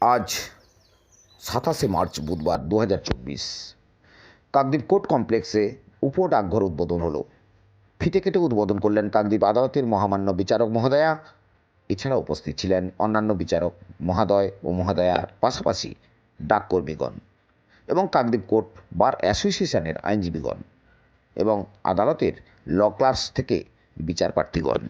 আজ সাতাশে মার্চ বুধবার দু হাজার চব্বিশ। কাকদ্বীপ কোর্ট কমপ্লেক্সে উপ ডাকঘর উদ্বোধন হলো। ফিতে কেটে উদ্বোধন করলেন কাকদ্বীপ আদালতের মহামান্য বিচারক মহোদয়া। এছাড়া উপস্থিত ছিলেন অন্যান্য বিচারক মহাদয় ও মহোদয়ার পাশাপাশি ডাককর্মীগণ এবং কাকদ্বীপ কোর্ট বার অ্যাসোসিয়েশনের আইনজীবীগণ এবং আদালতের ল ক্লাস থেকে বিচারপ্রার্থীগণ।